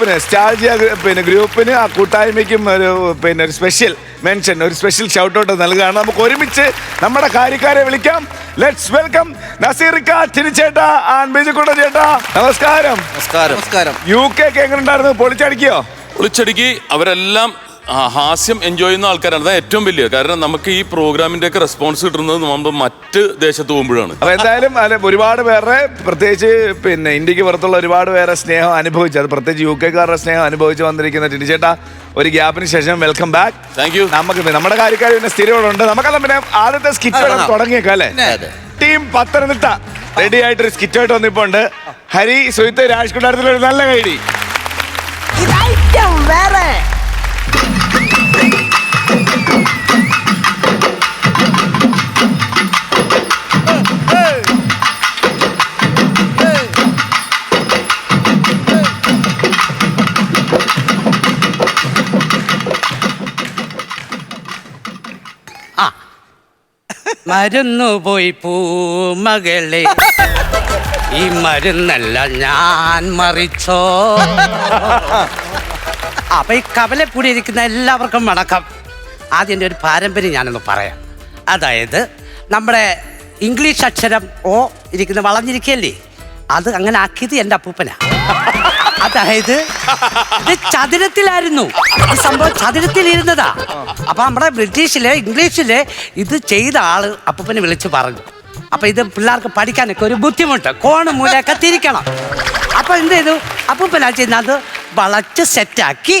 പിന്നെ സ്റ്റാർജിയ പിന്നെ ഗ്രൂപ്പിന് ആ കൂട്ടായ്മയ്ക്കും ഒരു പിന്നെ ഒരു സ്പെഷ്യൽ മെൻഷൻ ഒരു സ്പെഷ്യൽ ഷൗട്ട് ഔട്ട് നൽകുകയാണ്. നമുക്ക് ഒരുമിച്ച് നമ്മുടെ കാര്യക്കാരെ വിളിക്കാം. ലെറ്റ്സ് വെൽക്കം നസീറിക്ക ചേട്ടാ ആൻ ബിജുക്കുട്ട ചേട്ടാ. നമസ്കാരം. നമസ്കാരം. നമസ്കാരം. യു കെ എങ്ങനെ ഉണ്ടായിരുന്നു? പൊളിച്ചടിക്കോ പൊളിച്ചടുക്കി. അവരെല്ലാം ആ, ഹാസ്യം എൻജോയ് ചെയ്യുന്ന ആൾക്കാരാണ്. അതാണ് ഏറ്റവും വലിയ. കാരണം നമുക്ക് ഈ പ്രോഗ്രാമിന്റെ ഒക്കെ റെസ്പോൺസ് കിട്ടുന്നത് നമ്മൾ മറ്റ് ദേശത്ത് പോകുമ്പോഴാണ്. അപ്പൊ എന്തായാലും അല്ല ഒരുപാട് പേരുടെ പ്രത്യേകിച്ച് പിന്നെ ഇന്ത്യയ്ക്ക് പുറത്തുള്ള ഒരുപാട് പേരെ സ്നേഹം അനുഭവിച്ചു. അത് പ്രത്യേകിച്ച് യു കെക്കാരുടെ സ്നേഹം അനുഭവിച്ചു വന്നിരിക്കുന്ന ടിനിച്ചേട്ടാ ഒരു ഗ്യാപ്പിന് ശേഷം വെൽക്കം ബാക്ക് താങ്ക് യു നമുക്ക് നമ്മുടെ കാര്യക്കാർ പിന്നെ സ്ഥിരമുണ്ട് നമുക്കെല്ലാം പിന്നെ ആദ്യത്തെ സ്കിറ്റ് തുടങ്ങിയേക്കാം അല്ലേ? ടീം പത്തനംതിട്ട റെഡി ആയിട്ടൊരു സ്കിറ്റ് ആയിട്ട് വന്നിപ്പോണ്ട് ഹരി സുഹിത്ത് രാജ്കുണ്ടാരത്തിൽ ഒരു നല്ല കൈഡി വേറെ. മരുന്നു പോയി പൂമകളെ. ഈ മരുന്നല്ല ഞാൻ മറിച്ചോ. അപ്പൊ ഈ കവലപ്പൂടി ഇരിക്കുന്ന എല്ലാവർക്കും വണക്കം. ആദ്യം ഒരു പാരമ്പര്യം ഞാനൊന്ന് പറയാം. അതായത് നമ്മുടെ ഇംഗ്ലീഷ് അക്ഷരം ഓ ഇരിക്കുന്ന വളഞ്ഞിരിക്കല്ലേ? അത് അങ്ങനെ ആക്കിയത് എന്റെ അപ്പൂപ്പനാ. അതായത് ഇത് ചതുരത്തിലായിരുന്നു. ഈ സംഭവം ചതുരത്തിലിരുന്നതാ. അപ്പൊ നമ്മുടെ ബ്രിട്ടീഷിൽ ഇംഗ്ലീഷിൽ ഇത് ചെയ്ത ആൾ അപ്പൂപ്പനെ വിളിച്ചു പറഞ്ഞു. അപ്പൊ ഇത് പിള്ളേർക്ക് പഠിക്കാനൊക്കെ ഒരു ബുദ്ധിമുട്ട്. കോണ് മൂലയൊക്കെ തിരിക്കണം. അപ്പൊ എന്ത് ചെയ്തു? അപ്പൂപ്പനാ ചെയ്യുന്നത് വളച്ച് സെറ്റാക്കി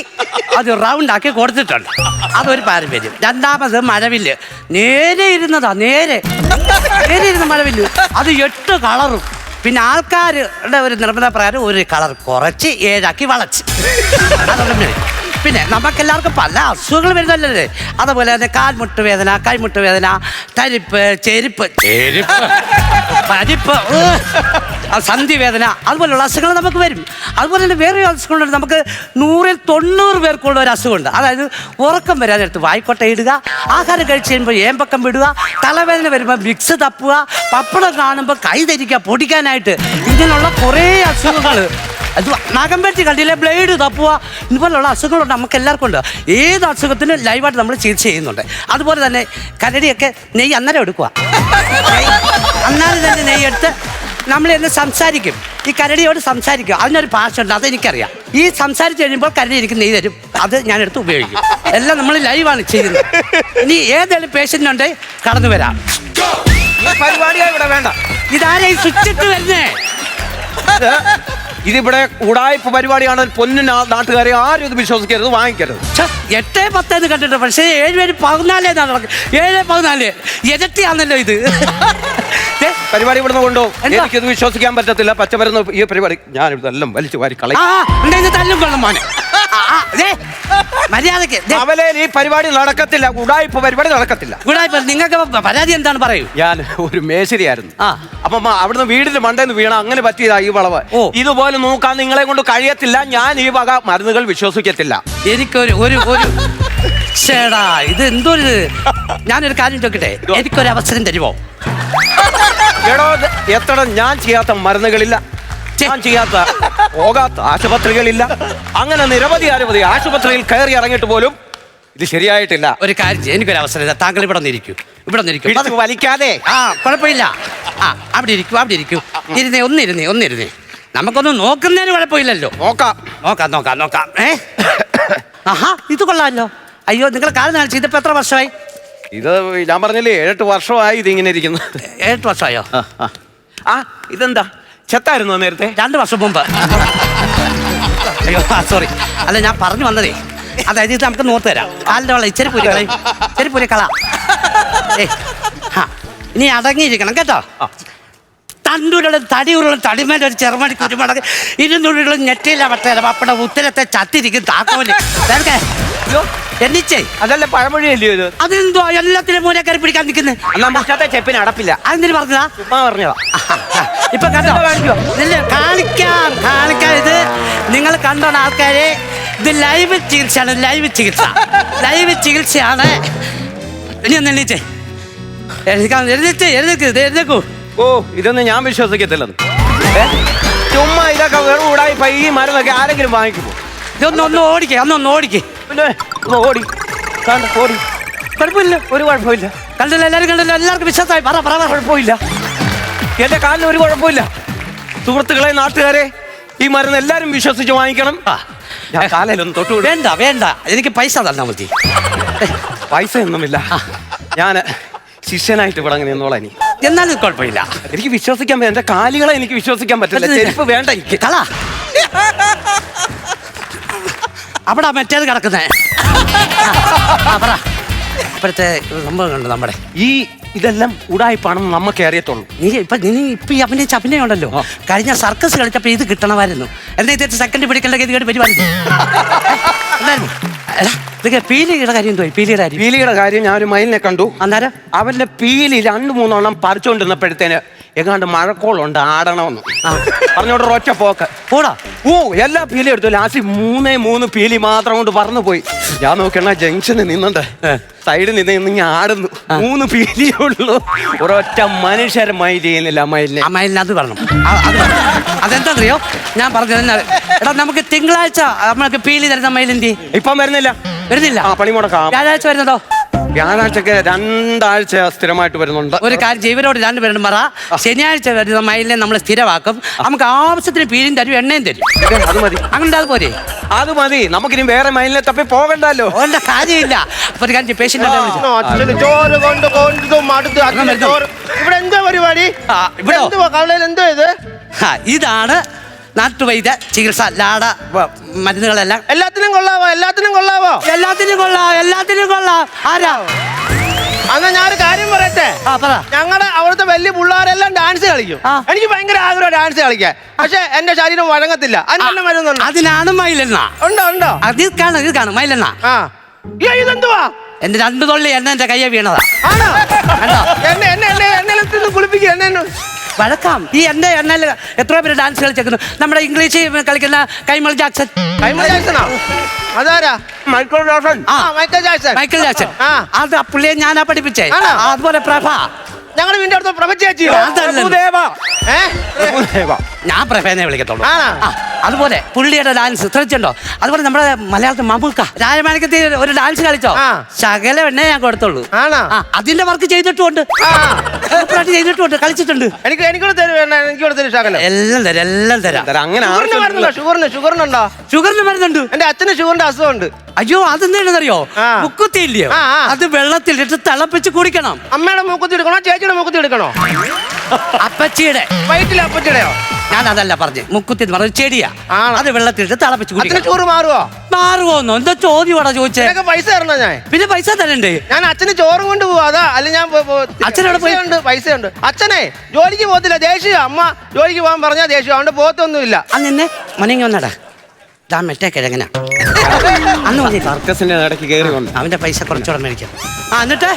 അത് റൗണ്ട് ആക്കി കൊടുത്തിട്ടുണ്ട്. അതൊരു പാരമ്പര്യം. രണ്ടാമത് മഴവില്ല്. നേരെ ഇരുന്നതാ നേരെ. നേരെ ഇരുന്ന മഴവില്ല്. അത് എട്ട് കളറും. പിന്നെ ആൾക്കാരുടെ ഒരു നിർബന്ധ പ്രകാരം ഒരു കളർ കുറച്ച് ഏഴാക്കി വളച്ച്. പിന്നെ. നമുക്ക് എല്ലാവർക്കും പല അസുഖങ്ങൾ വരുന്നല്ലേ അതുപോലെ തന്നെ കാൽമുട്ട് വേദന കൈമുട്ട് വേദന തരിപ്പ് ചെരുപ്പ്. ചെരുപ്പ്. പരിപ്പ് ഉഹ്. ആ, സന്ധി വേദന അതുപോലുള്ള അസുഖങ്ങൾ നമുക്ക് വരും. അതുപോലെ തന്നെ വേറെ അസുഖങ്ങളുണ്ട് നമുക്ക് നൂറിൽ തൊണ്ണൂറ് പേർക്കുള്ള ഒരു അസുഖമുണ്ട്. അതായത് ഉറക്കം വരാൻ നേരത്ത് വായിക്കോട്ട ഇടുക ആഹാരം കഴിച്ച് കഴിയുമ്പോൾ ഏമ്പക്കം വിടുക തലവേദന വരുമ്പോൾ മിക്സ് തപ്പുക പപ്പടം കാണുമ്പോൾ കൈ ധരിക്കുക പൊടിക്കാനായിട്ട് ഇങ്ങനെയുള്ള കുറേ അസുഖങ്ങൾ. അത് നഖം കണ്ടില്ല? ബ്ലേഡ് തപ്പുക ഇതുപോലുള്ള അസുഖങ്ങളുണ്ട് നമുക്ക് എല്ലാവർക്കും ഉണ്ട്. ഏത് അസുഖത്തിനും ലൈവായിട്ട് നമ്മൾ ചികിത്സ ചെയ്യുന്നുണ്ട്. അതുപോലെ തന്നെ കരടിയൊക്കെ നെയ്യ് അന്നേരം എടുക്കുക. അന്നേരം തന്നെ നെയ്യ് എടുത്ത് നമ്മൾ എന്ന് സംസാരിക്കും. ഈ കരടിയോട് സംസാരിക്കും. അതിനൊരു ഭാഷ ഉണ്ട് അതെനിക്കറിയാം. ഈ സംസാരിച്ച് കഴിയുമ്പോൾ കരടി എനിക്ക് നെയ് തരും. അത് ഞാൻ എടുത്ത് ഉപയോഗിക്കും. എല്ലാം നമ്മൾ ലൈവാണ് ചെയ്യുന്നത്. ഇനി ഏതെങ്കിലും പേഷ്യന്റ് ഉണ്ടെങ്കിൽ കടന്നു വരാം. പരിപാടിയാ ഇവിടെ വേണ്ട. ഇതാരെ സ്വിച്ചിട്ട് വരുന്നേ? ഇതിവിടെ ഉടായ്പ പരിപാടിയാണ്. പൊന്നു നാട്ടുകാരെ ആരും ഇത് വിശ്വസിക്കരുത് വാങ്ങിക്കരുത്. എട്ട് പത്തേന്ന് കണ്ടിട്ടുണ്ട്. പക്ഷേ ഏഴ് പേര് പതിനാലേ നടക്കും ഏഴ് പതിനാല്. ഇരട്ടിയാണല്ലോ ഇത്. പരിപാടി ഇവിടുന്ന് കൊണ്ടുപോകും എന്താ? എനിക്കത് വിശ്വസിക്കാൻ പറ്റത്തില്ല. പച്ചമരുന്ന് ഈ പരിപാടി. ഞാൻ ഇതെല്ലാം വലിച്ചു വാരി കളയും. തല്ലും കൊള്ളും മോനെ. ആ, ആ, ദേ, മര്യാദയ്ക്ക് ദേ, അവലേൽ ഈ പരിപാടി നടക്കത്തില്ല. ഉടായ്പ പരിപാടി നടക്കത്തില്ല. ഇവിടെ ഇപ്പൊ നിങ്ങൾക്ക് ഇപ്പൊ പരാതി എന്താണ് പറയൂ? ഞാൻ ഒരു മേശരിയായിരുന്നു. ആ. അപ്പം അവിടുന്ന് വീടിന്റെ മണ്ടേന്ന് വീണ അങ്ങനെ പറ്റിയതാ ഈ വളവ്. ഓ. ഇതുപോലെ നോക്കാൻ നിങ്ങളെ കൊണ്ട് കഴിയത്തില്ല. ഞാൻ ഈ വക മരുന്നുകൾ വിശ്വസിക്കത്തില്ല. എനിക്കൊരു ഒരു ഒരു ചേടാ ഇത് എന്തോ ഒരു ഞാനൊരു കാര്യം ചോദിക്കട്ടെ? എനിക്കൊരു അവസരം തരുമോ എടോ എത്ര ഞാൻ ചെയ്യാത്ത മരുന്നുകളില്ല. ഞാൻ ചെയ്യാത്ത പോകാത്ത ആശുപത്രികളില്ല. അങ്ങനെ നിരവധി അനവധി ആശുപത്രിയിൽ കയറി ഇറങ്ങിയിട്ട് പോലും ഇത് ശരിയായിട്ടില്ല. ഒരു കാര്യം എനിക്കൊരു അവസരം ഇല്ല താങ്കൾ ഇവിടെ നിന്നിരിക്കൂ ഇവിടെ നിന്നിരിക്കും വലിക്കാതെ. ആ കുഴപ്പമില്ല. ആ അവിടെ ഇരിക്കൂ അവിടെ ഇരിക്കൂ. ഇരുന്നേ ഒന്നിരുന്നേ ഒന്നിരുന്നേ. നമുക്കൊന്ന് നോക്കുന്നതിന് കുഴപ്പമില്ലല്ലോ. നോക്കാം. നോക്കാം നോക്കാം നോക്കാം. ഏ? ആഹാ ഇത് കൊള്ളാമല്ലോ. അയ്യോ നിങ്ങൾ കാലം കാണിച്ചു ഇതിപ്പോ എത്ര വർഷമായി? ഇത് ഞാൻ പറഞ്ഞില്ലേ ഏഴെട്ട് വർഷമായി ഇത് ഇങ്ങനെ ഇരിക്കുന്നു. ഏഴ് വർഷമായോ? ആ, ഇതെന്താ? ചെത്തായിരുന്നോ നേരത്തെ? രണ്ട് വർഷം മുമ്പ്. അയ്യോ സോറി അല്ല ഞാൻ പറഞ്ഞു വന്നതേ. അതായത് ഇത് നമുക്ക് നോർത്ത് തരാം. കാലിന്റെ വെള്ളം ഇച്ചിരി പൂരി കളയും ഇച്ചിരി പൂരി കള. ഏ ആ ഇനി അടങ്ങിയിരിക്കണം കേട്ടോ? തണ്ടുരുളും തടിയുരുളും തടിമേന്റെ ഒരു ചെറുമണിക്ക് ഒരു കുരുമടക്ക് ഇരുന്നുള്ളിലും ഞെട്ടിയില്ല പട്ടേല പപ്പട ഉത്തരത്തെ ചത്തിരിക്കും താക്കോൽ. എന്നിച്ചേ. അതല്ല പഴമൊഴിയല്ലേ ഇത്? അതെന്തോ എല്ലാത്തിനും മൂലെ കയറി പിടിക്കാൻ നിൽക്കുന്നത് ചെപ്പിന് അടപ്പില്ല. അതെന്തിനു പറഞ്ഞതാ? ചുമ്മാ പറഞ്ഞതാ. ഇപ്പൊ കണ്ടോ? കാണിക്കാം കാണിക്കാം. ഇത് നിങ്ങൾ കണ്ടോണ ആൾക്കാരെ ഇത് ലൈവ് ചികിത്സയാണ് ലൈവ് ചികിത്സ. ലൈവ് ചികിത്സയാണ്. ഇനി ഒന്ന് എണ്ണീച്ചേ എഴുതിക്കാം എഴുതിച്ചേ എഴുതിക്കൂ ഇത് എഴുന്നേക്കൂ ഓ ഇതൊന്നും ഞാൻ വിശ്വസിക്കത്തില്ലെന്ന്. ചുമ്മാ ഇതൊക്കെ വെറും കൂടായി ഈ മരുന്നൊക്കെ ആരെങ്കിലും വാങ്ങിക്കുമോ? ഇതൊന്നും ഒന്ന് ഓടിക്കേ ഒന്ന് ഓടിക്കേ. പിന്നെ ഓടി. കണ്ട ഓടി. കുഴപ്പമില്ല ഒരു കുഴപ്പമില്ല. കണ്ടല്ലോ എല്ലാവരും കണ്ടല്ലോ എല്ലാവർക്കും വിശ്വാസമായി. പറ പറ. കുഴപ്പമില്ല. എന്റെ കാലിന് ഒരു കുഴപ്പമില്ല. സുഹൃത്തുക്കളെ നാട്ടുകാരെ ഈ മരുന്ന് എല്ലാവരും വിശ്വസിച്ച് വാങ്ങിക്കണം. ഞാൻ കാലയിലൊന്ന് തൊട്ടു വേണ്ട വേണ്ട. എനിക്ക് പൈസ തന്നാ മതി. പൈസ ഒന്നുമില്ല ഞാൻ ശിഷ്യനായിട്ട് ഇവിടെ അങ്ങനെ നിന്നോളാം ഇനി. എന്നാലും കുഴപ്പമില്ല. എനിക്ക് വിശ്വസിക്കാൻ എന്റെ കാലുകളെ എനിക്ക് വിശ്വസിക്കാൻ പറ്റില്ല. ചെരുപ്പ് വേണ്ട എനിക്ക്. കള അവിടെ മറ്റേത് കിടക്കുന്നേ. അപ്പറ പറ. ഇപ്പോഴത്തെ സംഭവം കണ്ടു നമ്മുടെ. ഈ ഇതെല്ലാം ഉടായ്പാണെന്ന് നമുക്ക് അറിയത്തുള്ളൂ. നീ ഇപ്പൊ നീ ഇപ്പൊ ഈ അഭിനയിച്ച അഭിനയം ഉണ്ടല്ലോ. കഴിഞ്ഞ സർക്കസ് കളിച്ചപ്പോ ഇത് കിട്ടണമായിരുന്നു. എന്താ ഇത് സെക്കൻഡ് പിടിക്കേണ്ട ഗതികേട് ഇതൊക്കെ പീലിയുടെ കാര്യം എന്തോ പീലിയുടെ കാര്യം? പീലിയുടെ കാര്യം ഞാൻ ഒരു മയിലിനെ കണ്ടു. അന്നേരം? അവന്റെ പീലി രണ്ടു മൂന്നെണ്ണം പറിച്ചുകൊണ്ടിരുന്നപ്പോഴത്തേന് എങ്ങാണ്ട് മഴക്കോളുണ്ട് ആടണമെന്ന്. പറഞ്ഞോണ്ട് ഒറ്റ പോക്ക്. പോടാ. ഓ എല്ലാ പീലി എടുത്തു. ലാസ്റ്റ് മൂന്നേ മൂന്ന് പീലി മാത്രം കൊണ്ട് പറന്നു പോയി ഞാൻ നോക്കണ ജംഗ്ഷനിൽ നിന്നുണ്ട് സൈഡിൽ നിന്ന് ഇങ്ങനെ ആടുന്നു. മൂന്ന് പീലിയേ ഉള്ളൂ. ഒരൊറ്റ മനുഷ്യർ മൈൽ ചെയ്യുന്നില്ല മയിലിനെ ആ ആ, അത് പറഞ്ഞു അതെന്താണെന്നറിയോ ഞാൻ പറഞ്ഞു എടാ നമുക്ക് തിങ്കളാഴ്ച നമ്മൾക്ക് പീലി തരുന്ന മയിലെന്തി ഇപ്പം വരുന്നില്ല. വരുന്നില്ല. ആ പണി മുടക്കാം വ്യാഴാഴ്ച വരുന്നതോ? വ്യാഴാഴ്ചക്ക് രണ്ടാഴ്ച സ്ഥിരമായിട്ട് വരുന്നുണ്ട്. ഒരു കാര്യം ജീവനോട് രണ്ട് പേരും പറ ശനിയാഴ്ച വരുന്ന മയിലിനെ നമ്മൾ സ്ഥിരമാക്കും. നമുക്ക് ആവശ്യത്തിന് പീരും തരും എണ്ണയും തരും. അത് മതി. അങ്ങനെ അത് പോരെ. അത് മതി. നമുക്കിനി വേറെ മയിലിനെ തപ്പി പോകണ്ടല്ലോ. ഓന്റെ കാര്യമില്ല. അപ്പൊ ഒരു കാര്യം പേഷ്യന്റ് ചോറ് കൊണ്ട് കൊണ്ടു ഇവിടെ എന്താ പരിപാടി? എന്തോ ഇത്? ഇതാണ് നാട്ടുവൈദ്യ ചികിത്സ ലാട മരുന്നുകളെല്ലാം. എല്ലാത്തിനും കൊള്ളാവോ? എല്ലാത്തിനും കൊള്ളാവോ? എല്ലാത്തിനും കൊള്ളാം എല്ലാത്തിനും കൊള്ളാം. ആരാ? അന്നാ ഞാനൊരു കാര്യം പറയട്ടെ? ആ പറ. ഞങ്ങളുടെ അവിടുത്തെ വലിയ പിള്ളേരെല്ലാം ഡാൻസ് കളിക്കും. എനിക്ക് ഭയങ്കര ആഗ്രഹം ഡാൻസ് കളിക്കാൻ. പക്ഷെ എന്റെ ശരീരം വഴങ്ങത്തില്ല. അതിനെല്ലാം മരുന്നുണ്ട്? അതിനാണ് മയിലെണ്ണ ഉണ്ടോ ഉണ്ടോ? അത് കാണും ഇത് കാണും മയിലെണ്ണ ആ. അയ്യോ, ഇതെന്തുവാ? എന്റെ രണ്ടു തൊള്ളി എണ്ണ എന്റെ കയ്യെ വീണതാ. ആണോ? എന്നെ എന്നെ എന്നെ എന്നെ കുളിപ്പിക്കുക എന്നെ ഒന്ന്. വഴക്കാം. ഈ എന്റെ എണ്ണയിൽ എത്ര പേര് ഡാൻസ് കളിച്ചേക്കുന്നു നമ്മുടെ ഇംഗ്ലീഷ് കളിക്കുന്ന കൈമൾ ജാക്സൺ. കൈമൾ ജാക്സണോ? അതാരാ? Michael Michael Jackson. Michael Jackson. അത് ആ പുള്ളിയെ ഞാനാ പഠിപ്പിച്ചേ? അതുപോലെ പ്രഭ. ഞങ്ങളുടെ നിന്റെ അടുത്ത്. പ്രഭുദേവ. ഏ പ്രഭുദേവ. ഞാൻ പ്രഭേനെ വിളിക്കത്തുള്ളൂ ആണോ? ആ, അതുപോലെ പുള്ളിയുടെ ഡാൻസ് ശ്രദ്ധിച്ചുണ്ടോ അതുപോലെ നമ്മുടെ മലയാളത്തിൽ മമുക്ക രാജമാണിക്കത്തിൽ ഒരു ഡാൻസ് കളിച്ചോ ആ. ശകല എണ്ണേ ഞാൻ കൊടുത്തുള്ളൂ ആണോ? ആ, അതിന്റെ വർക്ക് ചെയ്തിട്ടുണ്ട് ആ. സൂപ്പറായിട്ട് ചെയ്തിട്ടുണ്ട് കളിച്ചിട്ടുണ്ട് എനിക്ക് എനിക്കൂടെ തരും എന്നെ എനിക്കൂടെ തരും ശകലം എല്ലാം തരാം എല്ലാം തരാം അങ്ങനെ ഷുഗറിന് മരുന്നുണ്ടോ ആവശ്യമില്ല. ഷുഗറിന് ഷുഗറിനുണ്ടോ ഷുഗറിന് മരുന്നുണ്ട് എന്റെ അച്ഛന് ഷുഗറിന്റെ അസുഖമുണ്ട് അയ്യോ അതെന്താണെന്നറിയോ ആ. മുക്കുത്തി ഇല്ലയോ ആ, ആ. അത് വെള്ളത്തിലിട്ട് തിളപ്പിച്ച് കുടിക്കണം അമ്മയുടെ മൂക്കുത്തി എടുക്കണോ ചേച്ചിയുടെ മുഖത്ത് എടുക്കണോ? അപ്പച്ചിയുടെ. വയറ്റിലെ അപ്പച്ചിയുടെയോ? ഞാൻ അതല്ല പറഞ്ഞു. മുക്കുത്തി എന്ന് പറഞ്ഞ ചെടിയാ. ആണോ? അത് വെള്ളത്തിലിട്ട് തിളപ്പിച്ച് അച്ഛന് കുടിക്കണം ചോറ് മാറുവോ? മാറുമോന്നോ എന്താ ചോദ്യമാടാ ചോദിച്ചേ? പൈസ തരണോ ഞാൻ? പിന്നെ പൈസ തരണ്ടേ? ഞാൻ അച്ഛന് ചോറും കൊണ്ട് പോവാ അതാ അല്ല ഞാൻ പോ- പോ- ഉണ്ട് പോയി? പൈസയുണ്ട് പൈസയുണ്ട്. അച്ഛനെ ജോലിക്ക് പോകത്തില്ല. ദേഷ്യം. അമ്മ ജോലിക്ക് പോകാൻ പറഞ്ഞാൽ ദേഷ്യം. അതുകൊണ്ട് പോകത്തൊന്നുമില്ല. ഇല്ല നിന്നെ മനങ്ങി വന്നടാ. ദാ മെറ്റേ കിഴങ്ങനാ. അന്ന് വന്നില്ല സർക്കസിന്റെ ഇടയ്ക്ക് കയറി വന്നു അവന്റെ പൈസ കുറച്ചുകൂടെ മേടിക്കാം. ആ എന്നിട്ട്?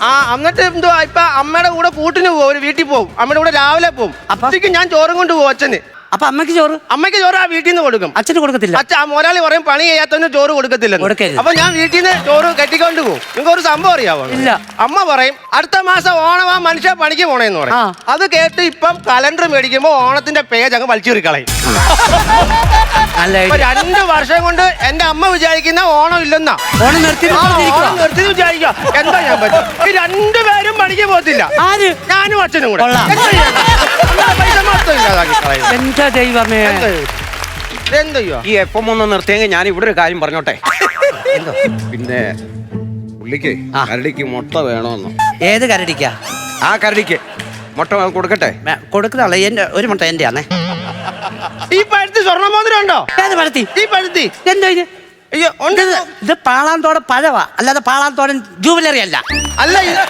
ആ എന്നിട്ട് എന്തുവാ? ഇപ്പൊ അമ്മയുടെ കൂടെ കൂട്ടിന് പോകും ഒരു വീട്ടിൽ പോകും അമ്മയുടെ കൂടെ രാവിലെ പോകും അപ്പൊ? ഞാൻ ചോറും കൊണ്ട് പോകും അച്ഛന്. അപ്പൊ അമ്മയ്ക്ക് ചോറ്? അമ്മയ്ക്ക് ചോറ് ആ വീട്ടിൽ നിന്ന് കൊടുക്കും. അച്ഛന് കൊടുക്കത്തില്ല. അച്ഛൻ ആ മോലാളി പറയും പണി ചെയ്യാത്തവന് ചോറ് കൊടുക്കത്തില്ല കൊടുക്കരുത്. അപ്പൊ ഞാൻ വീട്ടിൽ നിന്ന് ചോറ് കെട്ടിക്കൊണ്ട് പോകും നിങ്ങൾക്ക് ഒരു സംഭവം അറിയാവോ? ഇല്ല. അമ്മ പറയും അടുത്ത മാസം ഓണം ആ മനുഷ്യ പണിക്ക് പോണേന്ന് ആ. പറയും അത് കേട്ട് ഇപ്പം കലണ്ടർ മേടിക്കുമ്പോ ഓണത്തിന്റെ പേജ് അങ്ങ് വലിച്ചെറി കളയും നല്ല ഇപ്പൊ idea. രണ്ട് വർഷം കൊണ്ട് എന്റെ അമ്മ വിചാരിക്കുന്ന ഓണം ഇല്ലെന്നാ. ഓണം നിർത്തി ആ, ഓണം നിർത്തി വിചാരിക്കുക എന്താ ഞാൻ പറ്റും? ഈ രണ്ടുപേരും പണിക്ക് പോകത്തില്ല. ആര്? ഞാനും അച്ഛനും കൂടെ. കൊള്ളാം. എന്താ ചെയ്യാൻ? അമ്മ പൈസ മൊത്തം ഇല്ലാതാക്കി കളയും എന്റെ ദൈവമേ? എന്താ ചെയ്യും? എന്താ ചെയ്യുക ഈ എപ്പം ഒന്ന് നിർത്തിയെങ്കിൽ ഞാൻ ഇവിടെ ഒരു കാര്യം പറഞ്ഞോട്ടെ? പിന്നെ പുള്ളിക്ക് ആ. കരടിക്ക് മുട്ട വേണമെന്ന് ഏത് കരടിക്കാ? ആ കരടിക്ക്. മുട്ട കൊടുക്കട്ടെ? കൊടുക്കുന്നതാളെ എന്റെ ഒരു മുട്ട എന്റെ ആണേ. ഈ പഴുത്തി സ്വർണമോതിരം ഉണ്ടോ? ഏത് പഴത്തി? ഈ പഴുത്തി. എന്തോ ഇത്? അയ്യോ ഉണ്ട്. ഇത് ഇത് പാളാന്തോടൻ പഴവാ. അല്ലാതെ പാളാന്തോടൻ ജൂബിലറി അല്ല. അല്ല ഇത്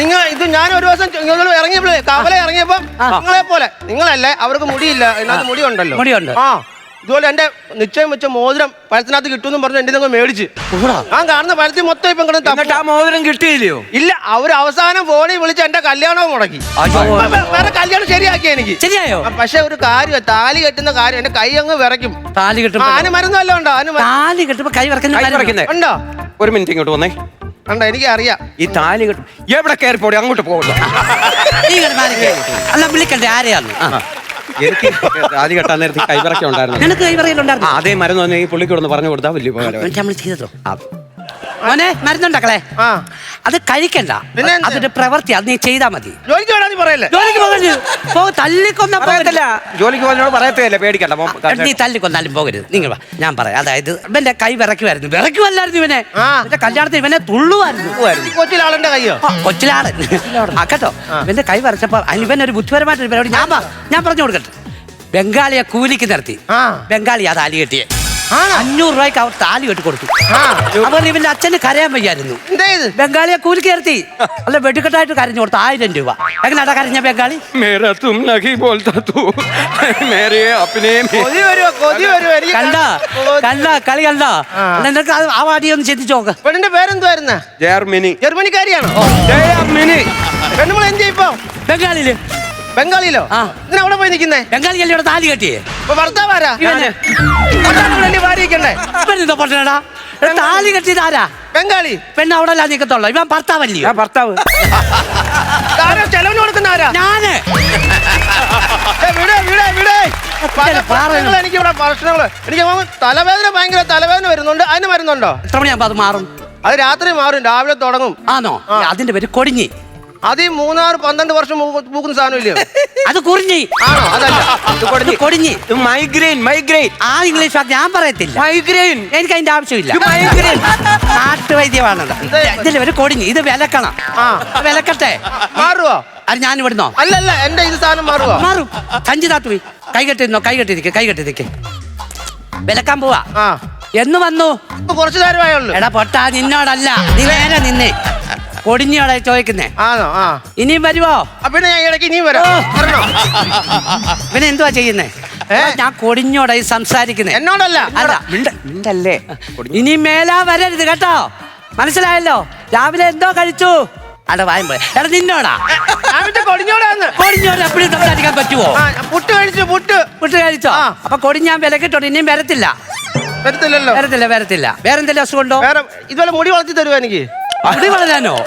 നിങ്ങൾ ഇത് ഞാൻ ഒരു ദിവസം നിങ്ങൾ ഇറങ്ങിയപ്പോഴേ കവല ഇറങ്ങിയപ്പോ നിങ്ങളെ പോലെ നിങ്ങളല്ലേ അവർക്ക് മുടിയില്ല. ഇതിനകത്ത് മുടി ഉണ്ടല്ലോ മുടിയുണ്ട്. ആ. ഇതുപോലെ എന്റെ നിശ്ചയം വെച്ച മോതിരം പഴത്തിനകത്ത് കിട്ടുമെന്നും പറഞ്ഞു എന്റെ നിങ്ങൾ മേടിച്ച്. ഞാൻ കാണുന്ന പഴത്തിൽ മൊത്തം ഇപ്പം കിടന്ന് ആ മോതിരം കിട്ടിയില്ലയോ? ഇല്ല അവർ അവസാനം ഫോണിൽ വിളിച്ച് എന്റെ കല്യാണവും മുടക്കി. വേറെ കല്യാണം ശരിയാക്കി എനിക്ക്. ശരിയായോ? പക്ഷെ ഒരു കാര്യം താലി കെട്ടുന്ന കാര്യം എന്റെ കൈ അങ്ങ് വിറയ്ക്കും. താലി കെട്ടും ആന മരുന്നല്ലോ ഉണ്ടോ? ആന താലി കെട്ടുമ്പോ കൈ വറക്കുന്ന ഉണ്ടോ? ഒരു മിനിറ്റ് ഇങ്ങോട്ട് വന്നേ. ഉണ്ടോ എനിക്ക് അറിയാം ഈ താലി കെട്ടും എവിടെ കയറി പോടി? അങ്ങോട്ട് പോകുന്നു അല്ല വിളിക്കണ്ടേ? ആരെയാന്ന്? ആ. എനിക്ക് ആദ്യം കെട്ടാൻ നേരത്തെ കൈവിറക്കം ഉണ്ടായിരുന്നു. നിനക്ക് കൈവറയിലുണ്ടായിരുന്നു ആ അതേ മരുന്ന് പുള്ളിക്ക് ഈ പുള്ളിക്കൊന്ന് പറഞ്ഞു കൊടുത്താൽ വലിയ ഉപകാരം നമ്മൾ ചെയ്തോ മോനെ മരുന്നുണ്ടക്കളെ. ആ. അത് കഴിക്കണ്ട. പിന്നെ എന്ത്? അതൊരു പ്രവൃത്തി അത് നീ ചെയ്താ മതി. ജോലിക്ക് വേണമെന്ന് പറയല്ലേ? ജോലിക്ക് പോകരുത്. പോ തല്ലിക്കൊന്ന ജോലിക്ക് പോകുന്നതിനോട് പറയത്തില്ല. പേടിക്കണ്ട മോൻ നീ തല്ലിക്കൊന്നാലും പോകരുത്. നിങ്ങൾ വാ. ഞാൻ പറയാം. അതായത് ഇവന്റെ കൈ വിറക്കുമായിരുന്നു വിറക്കുമല്ലായിരുന്നു ഇവനെ. ആ. ഇവന്റെ കല്യാണത്തിന് ഇവനെ തുള്ളുമായിരുന്നു ഈ കൊച്ചിലാളന്റെ കയ്യോ? ആ, കൊച്ചിലാട് ആ കേട്ടോ. ഇവന്റെ കൈ വരച്ചപ്പോ അതിന് ഇവനൊരു ബുദ്ധിപരമായിട്ടൊരു പരിപാടി. ഞാൻ പ- ഞാൻ പറഞ്ഞു കൊടുക്കട്ടെ. ബംഗാളിയെ കൂലിക്ക് നിർത്തി. ആ. ബംഗാളി അത് അലി കെട്ടിയെ. ആണോ? അഞ്ഞൂറ് രൂപയ്ക്ക് അവർ താലി കെട്ടി കൊടുത്തു. അവർ ഇവന്റെ അച്ഛന് കരയാൻ വയ്യായിരുന്നു. എന്താ ഇത്? ബംഗാളിയെ കൂലി കയർത്തി. അല്ല വെടിക്കെട്ടായിട്ട് കരഞ്ഞു കൊടുത്തു. ആയിരം രൂപ. എങ്ങനെയാ കരഞ്ഞ ബംഗാളി? കണ്ട കണ്ട കളി കണ്ട. നിനക്ക് ആ വാടി ഒന്ന് ചിന്തിച്ചു നോക്ക്. പെണ്ണിന്റെ പേരെന്തുവായിരുന്നു? ജർമ്മനി ജർമ്മനിക്കാരിയാണോ? ജർമ്മനി പെണ്ണുമ്പോൾ എന്ത് ചെയ്യും ഇപ്പൊ ആ. ഇതിന് അവിടെ പോയി നിൽക്കുന്നേ? ബംഗാളി അല്ലേ ഇവിടെ താലി കെട്ടിയേ? ഇപ്പൊ ഭർത്താവാരാ ഇവന്. ഇവനെന്താ താലി കെട്ടിയത് ആരാ? ബംഗാളി. പെണ്ണ് അവിടെ അല്ല നിൽക്കത്തുള്ളൂ ഇവൻ ഭർത്താവല്ലേ ഞാൻ ഭർത്താവ്. ആരോ ചെലവിന് കൊടുക്കുന്ന ആരാ? ഞാൻ. ഏ, വിട്, വിട്, വിട്. പല ഇങ്ങനെ പറയണം. പ്രശ്നങ്ങൾ എനിക്ക് ഇവിടെ പ്രശ്നങ്ങൾ എനിക്ക് തോന്നുന്നു തലവേദന ഭയങ്കര തലവേദന വരുന്നുണ്ട്. അതിന് മരുന്നുണ്ടോ? എത്ര മണിയാകുമ്പോ അത് മാറും? അത് രാത്രി മാറും രാവിലെ തുടങ്ങും. ആണോ? അതിന്റെ പേര് കൊടിഞ്ഞി. അത് ഈ മൂന്നാറ് പന്ത്രണ്ട് വർഷം പൂക്കുന്ന സാധനമില്ലേ? അത് കുറിഞ്ഞി. ആണോ? അതല്ല. ഇത് കൊടിഞ്ഞി. മൈഗ്രെയിൻ മൈഗ്രെയിൻ ആ ഇംഗ്ലീഷ് വാക്ക് ഞാൻ പറയത്തില്ല. മൈഗ്രെയിൻ എനിക്ക് അതിന്റെ ആവശ്യമില്ല. മൈഗ്രെയിൻ നാട്ടുവൈദ്യമാണത്. ഇതിന്റെ ഒരു കൊടിഞ്ഞി. ഇത് വിലക്കണം. ആ. വിലക്കട്ടെ. മാറുവോ? അത് ഞാൻ ഇവിടുന്നോ? അല്ലല്ല എന്റെ ഇത് സാധനം മാറുവോ? മാറും. കഞ്ചി താത്തു പോയി കൈ കൈകെട്ടിരിക്കെ കൈ കെട്ടിരിക്കെ കൈ കെട്ടിരിക്കെ. വിലക്കാൻ പോവാ. ആ. എന്ന് വന്നു? ഇപ്പൊ കുറച്ച് നേരമായുള്ളൂ എടാ പൊട്ടാ നിന്നോടല്ല. നീ നേരെ നിന്നേ. കൊടിഞ്ഞോടെ ചോദിക്കുന്നേ. ആണോ? ആ. ഇനിയും വരുവോ? പിന്നെ ഞാൻ ഇടയ്ക്ക് ഇനിയും വരാം. വരണോ പിന്നെ എന്തുവാ ചെയ്യുന്നേ? ഞാൻ കൊടിഞ്ഞോടെ സംസാരിക്കുന്നേ. എന്നോടല്ല അല്ല മിണ്ടല്ലേ? ഇനി മേലാ വരരുത് കേട്ടോ. മനസ്സിലായല്ലോ? രാവിലെ എന്തോ കഴിച്ചു? അവിടെ വായും പോയി. എടാ നിന്നോടാ. ഞാൻ വിട്ട് കൊടിഞ്ഞോടാന്ന്. കൊടിഞ്ഞോട് എപ്പോഴും സംസാരിക്കാൻ പറ്റുമോ ആ പുട്ട് കഴിച്ചു പുട്ട്. പുട്ട് കഴിച്ചോ? ആ. അപ്പൊ കൊടിഞ്ഞാൻ വിലക്കിട്ടോ ഇനിയും വരത്തില്ല. വരത്തില്ലല്ലോ. വരത്തില്ല വരത്തില്ല. വേറെന്തെങ്കിലും അസുഖമുണ്ടോ? വേറെ ഇതുപോലെ മുടി വളർത്തി തരുമോ എനിക്ക്? മുടി വളരാനോ?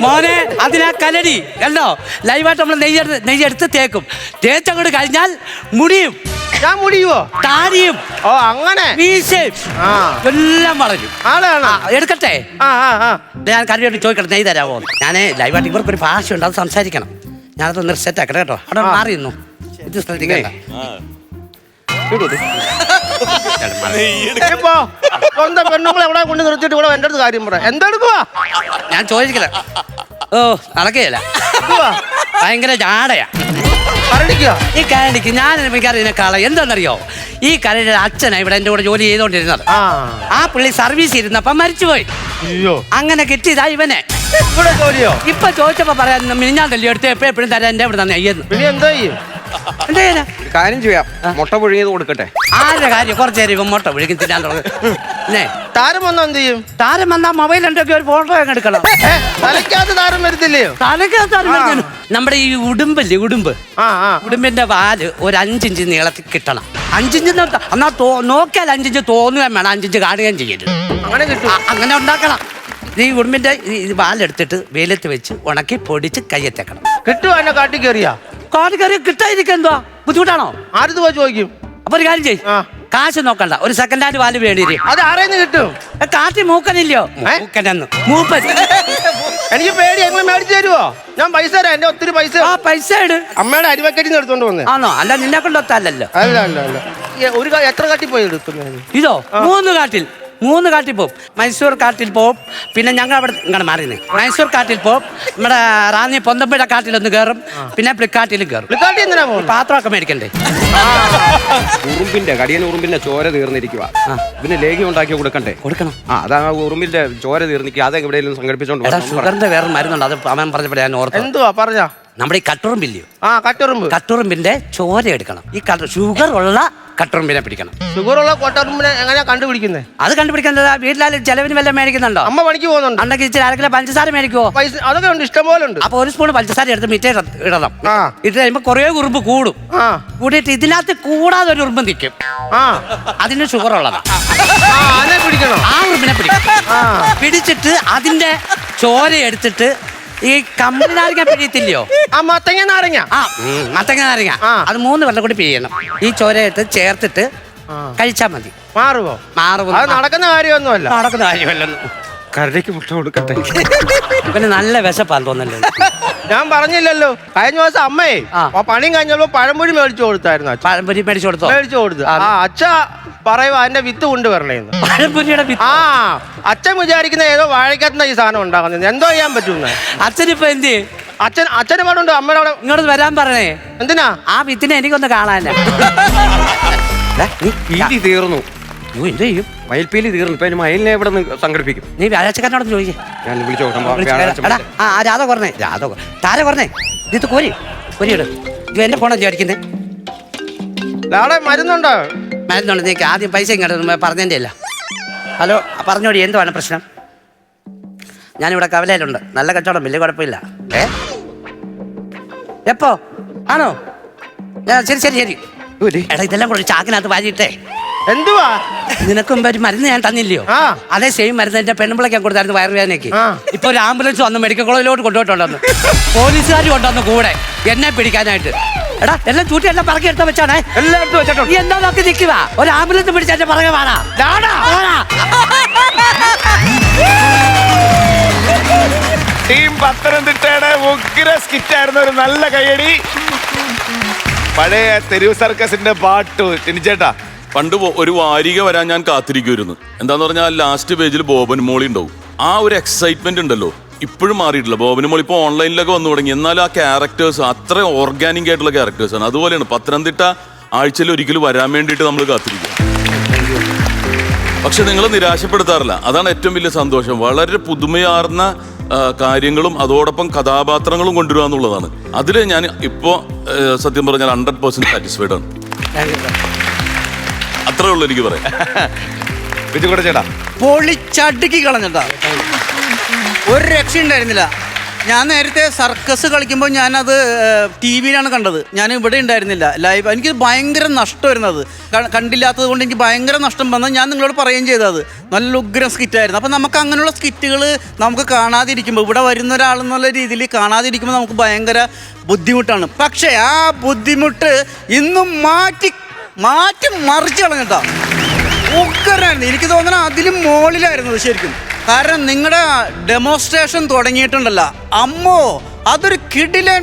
മോനെ അതിനാ കലടി കണ്ടോ? ലൈവായിട്ട് നമ്മൾ നെയ്യെടുത്ത് നെയ്യെടുത്ത് തേക്കും. തേച്ചങ്ങോട്ട് കഴിഞ്ഞാൽ മുടിയും ഞാൻ മുടിയുവോ? താടിയും ഓ അങ്ങനെ? മീശയും. എല്ലാം വളരും. ആളാണ് എടുക്കട്ടെ? ആ ആ ആ. ഞാൻ കറിയോട്ട് ചോദിക്കട്ടെ നെയ് തരാമോ? ഞാൻ ലൈവായിട്ട് ഇവർക്കൊരു ഭാഷയുണ്ട് അത് സംസാരിക്കണം. ഞാനത് സെറ്റ് ആക്കട്ടെ കേട്ടോ. അവിടെ മാറിയിരുന്നു. ഇത് ശ്രദ്ധിക്കണ്ട. സ്വന്തം പെണ്ണുങ്ങളെ എവിടെ കൊണ്ട് നിർത്തിയിട്ട് ഇവിടെ എന്റെ അടുത്ത് കാര്യം പറ? എന്തെടുക്കുവാ ഞാൻ ചോദിക്കില്ല ഓ നടക്കുകയല്ല ഭയങ്കര ജാടയാ. ഈ കരടിക്ക് ഞാൻ എനിക്കറിയുന്നേക്കാളെ എന്താണെന്നറിയോ? ഈ കരടിയുടെ അച്ഛനാ ഇവിടെ എന്റെ കൂടെ ജോലി ചെയ്തോണ്ടിരുന്നത് ആ. പുള്ളി സർവീസ് ഇരുന്നപ്പം മരിച്ചുപോയി. അയ്യോ. അങ്ങനെ കിട്ടിയതാ ഇവനെ. ഇവിടെ ജോലിയോ? ഇപ്പൊ ചോദിച്ചപ്പോ പറയാൻ മിനിഞ്ഞാൻ തല്ലി എടുത്ത്? എപ്പോഴും തരാൻ എന്റെ ഇവിടെ തന്നെ അയ്യെന്ന്. പിന്നെ എന്താ ചെയ്യും? എന്താ ചെയ്യാനാ? ഒരു കാര്യം ചെയ്യാം. മുട്ട പുഴുങ്ങിയത് കൊടുക്കട്ടെ. ആരുടെ കാര്യം? കുറച്ച് നേരം മുട്ട പുഴുങ്ങി തിന്നാൻ തുടങ്ങി. താരം വന്നാ എന്ത് ചെയ്യും? താരം വന്നാ മൊബൈൽ എന്തൊക്കെ ഒരു ഫോട്ടോ അങ്ങ് എടുക്കണം. തലയ്ക്കകത്ത് താരം വരത്തില്ലയോ തലയ്ക്കകത്ത് താരം. നമ്മുടെ ഈ ഉടുമ്പല്ലേ ഉടുമ്പ്? ഉടുമ്പിന്റെ വാൽ ഒരു അഞ്ചിഞ്ച് നീളത്തിൽ കിട്ടണം. അഞ്ചിഞ്ച് എന്നാ നോക്കിയാൽ അഞ്ചിഞ്ച് തോന്നുകയും വേണം. അഞ്ചിഞ്ച് കാണുകയും ചെയ്യരുത്. അങ്ങനെ അങ്ങനെ ഉണ്ടാക്കണം. ഈ ഉടുമ്പിന്റെ വാലെടുത്തിട്ട് വെയിലത്ത് വെച്ച് ഉണക്കി പൊടിച്ച് കയ്യെത്തേക്കണം. കിട്ടുവാനോ കാട്ടിക്കേറിയാ? കാട്ടിക്കേറിയ കയറിയാ ബുദ്ധിമുട്ടാണോ? ആരത് പോയി ചോദിക്കും? അപ്പൊ ഒരു കാര്യം ചെയ് ആ. കാശ് നോക്കണ്ട. ഒരു സെക്കൻഡ് ഹാൻഡ് വാൽ വേണ്ടി അത് ആരെന്ന് കിട്ടും? കാറ്റി മൂക്കനില്ലയോ? മൂക്കനെന്ന്. മൂപ്പൻ. എനിക്ക് പേടി. ഞങ്ങൾ മേടിച്ചു തരുവോ? ഞാൻ പൈസ തരാം. എന്റെ ഒത്തിരി പൈസ. ആ പൈസ ഇട്. അമ്മയുടെ അരിവക്കറ്റിന്ന് എടുത്തോണ്ട് വന്നേ. ആണോ? അല്ല നിന്നെ കൊണ്ടൊത്തല്ലോ അല്ല അല്ല അല്ല. ഒരു ക- എത്ര കട്ടി പോയി എടുത്തു ഇതോ? മൂന്ന് കാട്ടിൽ. മൂന്ന് കാട്ടിൽ പോവും. മൈസൂർ കാട്ടിൽ പോവും. പിന്നെ ഞങ്ങൾ അവിടെ ഇങ്ങനെ മാറിയുന്നേ മൈസൂർ കാട്ടിൽ പോവും. നമ്മുടെ റാന്നി പൊന്തമ്പുഴ കാട്ടിലൊന്ന് കയറും പിന്നെ പ്ലിക്കാട്ടിൽ കയറും പാത്രമൊക്കെ മേടിക്കണ്ടേ? ഉറുമ്പിന്റെ കടിയൻ ഉറുമ്പിന്റെ ചോര തീർന്നിരിക്കുക പിന്നെ ലേഖ്യം ഉണ്ടാക്കി കൊടുക്കണ്ടേ? കൊടുക്കണം. ആ അതാ ഉറുമ്പിന്റെ ചോര തീർന്നിക്കുക അത് എവിടെയെങ്കിലും സംഘടിപ്പിച്ചോണ്ട് ഷുഗറിന്റെ വേറെ മരുന്നുണ്ട്. അത് അവൻ പറഞ്ഞപ്പോൾ ഞാൻ ഓർത്തു എന്തുവാ? പറഞ്ഞാ. നമ്മുടെ ഈ കട്ടുറുമ്പില്ലയോ ആ കട്ടുറുമ്പ്. കട്ടുറുമ്പിന്റെ ചോര എടുക്കണം. ഈ ഷുഗർ ഉള്ള കട്ടുറുമ്പിനെ പിടിക്കണം. ഷുഗറുള്ള കൊട്ടറുമ്പിനെ എങ്ങനെയാ കണ്ടുപിടിക്കുന്നത് അത് കണ്ടുപിടിക്കുന്നത് വീട്ടിലെ ചെലവിന് വല്ലതും മേടിക്കുന്നുണ്ടോ? അമ്മ പണിക്ക് പോകുന്നുണ്ട്. അണ്ടെങ്കിൽ ഇച്ചിരി അരക്കിലെ പഞ്ചസാര മേടിക്കുവോ? പൈസ അതൊക്കെ ഉണ്ട് ഇഷ്ടം പോലെ ഉണ്ട്. അപ്പൊ ഒരു സ്പൂൺ പഞ്ചസാര എടുത്ത് മിറ്റേ ഇടണം. ആ. ഇട്ട് കഴിയുമ്പോ കുറേ ഉറുമ്പ് കൂടും. ആ. കൂടിയിട്ട് ഇതിനകത്ത് കൂടാതെ ഒരു ഉറുമ്പ് നിൽക്കും ആ. അതിന് ഷുഗർ ഉള്ളതാ ആ പിടിക്കണോ. ആ ഉറുമ്പിനെ പിടിക്കും. ആ. പിടിച്ചിട്ട് അതിന്റെ ചോര എടുത്തിട്ട് ഈ കമ്പനി നാരങ്ങ പിഴിയത്തില്ലയോ? ആ മത്തങ്ങ നാരങ്ങ. ആ മത്തങ്ങ നാരങ്ങ. ആ. അത് മൂന്ന് വെള്ളം കൂടി പിഴിയണം. ഈ ചോരയിട്ട് ചേർത്തിട്ട് കഴിച്ചാൽ മതി. മാറുവോ? മാറും അത് നടക്കുന്ന കാര്യമൊന്നുമല്ല. നടക്കുന്ന കാര്യമല്ലെന്ന് കരടിക്ക് മുട്ട കൊടുക്കട്ടെ. പിന്നെ നല്ല വിശപ്പാന്ന് തോന്നല്ലേ ഞാൻ പറഞ്ഞില്ലല്ലോ. കഴിഞ്ഞ ദിവസം അമ്മയെ ആ. പണിയും കഴിഞ്ഞപ്പോ പഴംപൊരി മേടിച്ചു കൊടുത്തായിരുന്നു അച്ഛൻ. പഴംപൊരി മേടിച്ചു കൊടുത്തോ? മേടിച്ചു കൊടുത്തു. ആ. അച്ഛ പറയുവാ അതിന്റെ വിത്ത് കൊണ്ടുവരണേന്ന്. പഴംപൊരിയുടെ വിത്ത്? ആ അച്ഛൻ വിചാരിക്കുന്ന ഏതോ വാഴക്കത്തുന്ന ഈ സാധനം ഉണ്ടാകുന്നത് എന്തോ ചെയ്യാൻ പറ്റുന്ന അച്ഛനിപ്പോ എന്ത്? ചെയ്യും? അച്ഛൻ അച്ഛന് പാടുണ്ട് അമ്മയുടെ അവിടെ ഇങ്ങോട്ട് വരാൻ പറഞ്ഞേ. എന്തിനാ? ആ വിത്തിനെ എനിക്കൊന്ന് കാണാനാ. തീർന്നു. എന്ത് ചെയ്യും? മയിൽപ്പീലി തീർന്നു. ഇപ്പൊ മയിലിനെ ഇവിടെ നിന്ന് സംഘടിപ്പിക്കും? നീ വ്യാഴാഴ്ചക്കാരനോട് ചോദിച്ചേ ഞാൻ വിളിച്ചോ നോക്കാം. എടാ, ആ ആ, രാധ കുറഞ്ഞേ രാധ താര കുറഞ്ഞേ ഇത് കോരി കോരിയിട് ഇത് എന്റെ ഫോണല്ലേ വിചാരിക്കുന്നേ അവിടെ മരുന്നുണ്ടോ? മരുന്നുണ്ട്. നീക്ക് ആദ്യം പൈസ ഇങ്ങോട്ട് പറഞ്ഞതിന്റെ അല്ല ഹലോ പറഞ്ഞോടി എന്തുവാണ് പ്രശ്നം? ഞാനിവിടെ കവലയിലുണ്ട്. നല്ല കച്ചവടം വലിയ കുഴപ്പമില്ല. ഏ? എപ്പോ? ആണോ? ഞാൻ ശരി ശരി ശരി. എടാ ഇതെല്ലാം കൂടെ ഒരു ചാക്കിനകത്ത് വാരിയിട്ടേ. എന്തുവാ? നിനക്കും ഒരു മരുന്ന് ഞാൻ തന്നില്ലയോ? ആ. അതേ സെയിം മരുന്ന് എന്റെ പെണ്ണുമ്പിളക്കാൻ കൊടുത്തായിരുന്നു വയറുവേദനയ്ക്ക് ആ. ഇപ്പൊ ഒരു ആംബുലൻസ് വന്ന് മെഡിക്കൽ കോളേജിലോട്ട് കൊണ്ടുപോയിട്ടുണ്ടെന്ന്. പോലീസുകാർ കൊണ്ടുവന്ന് കൂടെ എന്നെ പിടിക്കാനായിട്ട്. എടാ എല്ലാം ചൂട്ടി എല്ലാം പറക്കി എടുത്ത വെച്ചാണേ. എല്ലാം എടുത്ത് വെച്ചിട്ടുണ്ട്. നീ എന്താ നോക്കി നിൽക്കുക ഒരു ആംബുലൻസ് പിടിച്ച എന്റെ പറകെ വേണ ടീം പത്തനംതിട്ടയുടെ ഉഗ്ര സ്കിറ്റ് ആയിരുന്ന ഒരു നല്ല കയ്യടി. പഴയ തെരുവ് സർക്കസിന്റെ പാട്ട് ടിനിച്ചേട്ടാ. പണ്ട് ഒരു വാരിക വരാൻ ഞാൻ കാത്തിരിക്കുമായിരുന്നു എന്താന്ന് പറഞ്ഞാൽ ലാസ്റ്റ് പേജിൽ ബോബൻ മോളി ഉണ്ടാവും. ആ ഒരു എക്സൈറ്റ്മെന്റ് ഉണ്ടല്ലോ. ഇപ്പോഴും മാറിയിട്ടില്ല. ബോബൻ മോളി ഇപ്പോൾ ഓൺലൈനിലൊക്കെ വന്നു തുടങ്ങി. എന്നാൽ ആ ക്യാരക്ടേഴ്സ് അത്ര ഓർഗാനിക് ആയിട്ടുള്ള ക്യാരക്ടേഴ്സ് ആണ്. അതുപോലെയാണ് പത്തനംതിട്ട ആഴ്ചയിൽ ഒരിക്കലും വരാൻ വേണ്ടിയിട്ട് നമ്മൾ കാത്തിരിക്കും പക്ഷെ നിങ്ങൾ നിരാശപ്പെടുത്താറില്ല. അതാണ് ഏറ്റവും വലിയ സന്തോഷം. വളരെ പുതുമയാർന്ന കാര്യങ്ങളും അതോടൊപ്പം കഥാപാത്രങ്ങളും കൊണ്ടുവരിക എന്നുള്ളതാണ്. അതിൽ ഞാൻ ഇപ്പോൾ സത്യം പറഞ്ഞാൽ ഹൺഡ്രഡ് പെർസെന്റ് സാറ്റിസ്ഫൈഡ് ആണ്. അത്രേ ഉള്ളൂ എനിക്ക് പറയാം വിജു കൂടെ ചേട്ടാ. പൊളിച്ചടുക്കി കളഞ്ഞിട്ടാ ഒരു രക്ഷ ഉണ്ടായിരുന്നില്ല. ഞാൻ നേരത്തെ സർക്കസ് കളിക്കുമ്പോൾ ഞാനത് ടി വിയിലാണ് കണ്ടത്. ഞാൻ ഇവിടെ ഉണ്ടായിരുന്നില്ല. ലൈവ് എനിക്ക് ഭയങ്കര നഷ്ടം വരുന്നത് കണ്ടില്ലാത്തത് കൊണ്ട് എനിക്ക് ഭയങ്കര നഷ്ടം വന്നത് ഞാൻ നിങ്ങളോട് പറയുകയും ചെയ്തത് നല്ല ഉഗ്രം സ്കിറ്റായിരുന്നു അപ്പോൾ നമുക്ക് അങ്ങനെയുള്ള സ്കിറ്റുകൾ നമുക്ക് കാണാതിരിക്കുമ്പോൾ ഇവിടെ വരുന്ന ഒരാളെന്നുള്ള രീതിയിൽ കാണാതിരിക്കുമ്പോൾ നമുക്ക് ഭയങ്കര ബുദ്ധിമുട്ടാണ്. പക്ഷേ ആ ബുദ്ധിമുട്ട് ഇന്നും മാറ്റി മാറ്റി മറിച്ച് കളഞ്ഞിട്ടാ ഉഗ്രനായിരുന്നു എനിക്ക് തോന്നണ അതിലും മുകളിലായിരുന്നു ശരിക്കും. കാരണം നിങ്ങളുടെ ഡെമോൺസ്ട്രേഷൻ തുടങ്ങിയിട്ടുണ്ടല്ലോ. അമ്മോ അതൊരു കിടിലൻ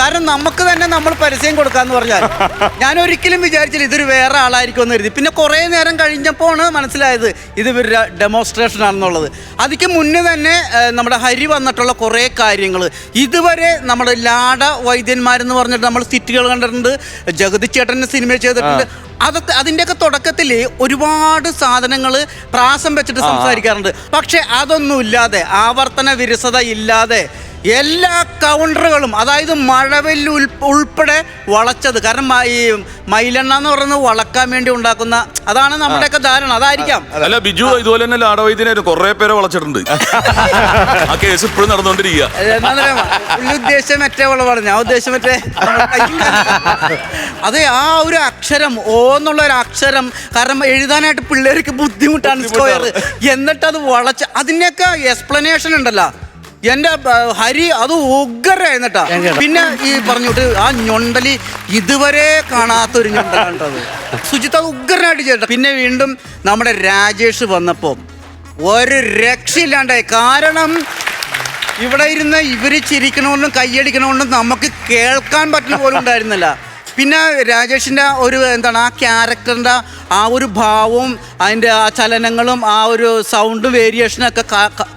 കാരണം നമുക്ക് തന്നെ നമ്മൾ പരസ്യം കൊടുക്കാന്ന് പറഞ്ഞാൽ. ഞാൻ ഒരിക്കലും വിചാരിച്ചില്ല ഇതൊരു വേറെ ആളായിരിക്കും എന്ന് കരുതി. പിന്നെ കുറേ നേരം കഴിഞ്ഞപ്പോൾ ആണ് മനസ്സിലായത് ഇത് ഒരു ഡെമോൺസ്ട്രേഷൻ ആണെന്നുള്ളത്. അതിക്ക് മുന്നേ തന്നെ നമ്മുടെ ഹരി വന്നിട്ടുള്ള കുറേ കാര്യങ്ങൾ ഇതുവരെ നമ്മുടെ ലാട വൈദ്യന്മാരെന്ന് പറഞ്ഞിട്ട് നമ്മൾ സിറ്റുകൾ കണ്ടിട്ടുണ്ട്. ജഗതി ചേട്ടന്റെ സിനിമ ചെയ്തിട്ടുണ്ട്. അതൊക്കെ അതിന്റെയൊക്കെ തുടക്കത്തിൽ ഒരുപാട് സാധനങ്ങൾ പ്രാസം വെച്ചിട്ട് സംസാരിക്കാറുണ്ട്. പക്ഷേ അതൊന്നും ഇല്ലാതെ ആവർത്തന വിരസത ഇല്ലാതെ എല്ലാ കൗണ്ടറുകളും അതായത് മഴവെല്ല് ഉൾ ഉൾപ്പെടെ വളച്ചത്. കാരണം ഈ മൈലെണ്ണ എന്ന് പറയുന്നത് വളക്കാൻ വേണ്ടി ഉണ്ടാക്കുന്ന അതാണ് നമ്മുടെയൊക്കെ ധാരണ. അതായിരിക്കാം. അല്ല ബിജു ഇതുപോലെ തന്നെ ലാടവൈദ്യനായിരുന്നു കുറെ പേരെ വളച്ചിട്ടുണ്ട്. ആ കേസ് ഇപ്പോഴും നടന്നുകൊണ്ടിരിക്കുക. എന്താന്നറിയാമോ? പുള്ളി ഉദ്ദേശം മറ്റേ വളവാണ് ഞാൻ ഉദ്ദേശം മറ്റേ അതെ ആ ഒരു അക്ഷരം ഓ എന്നുള്ള ഒരു അക്ഷരം കാരണം എഴുതാനായിട്ട് പിള്ളേർക്ക് ബുദ്ധിമുട്ടാണ് സ്ക്വയർ എന്നിട്ട് അത് വളച്ച് അതിനൊക്കെ എക്സ്പ്ലനേഷൻ ഉണ്ടല്ലോ. എന്റെ ഹരി അത് ഉഗ്രയായിരുന്നട്ടാ. പിന്നെ ഈ പറഞ്ഞോട്ട് ആ ഞൊണ്ടലി ഇതുവരെ കാണാത്തൊരു ഞൊണ്ടലാണ്ടത് സുജിത്ത് അത് ഉഗ്രനായിട്ട് ചെയ്തിട്ട് പിന്നെ വീണ്ടും നമ്മുടെ രാജേഷ് വന്നപ്പോൾ ഒരു രക്ഷയില്ലാണ്ടായി. കാരണം ഇവിടെ ഇരുന്ന് ഇവർ ചിരിക്കണമെന്നും കൈയടിക്കണമെന്നും നമുക്ക് കേൾക്കാൻ പറ്റുന്ന പോലും ഉണ്ടായിരുന്നില്ല. പിന്നെ രാജേഷിന്റെ ഒരു എന്താണ് ആ ക്യാരക്ടറിന്റെ ആ ഒരു ഭാവവും അതിന്റെ ആ ചലനങ്ങളും ആ ഒരു സൗണ്ട് വേരിയേഷനൊക്കെ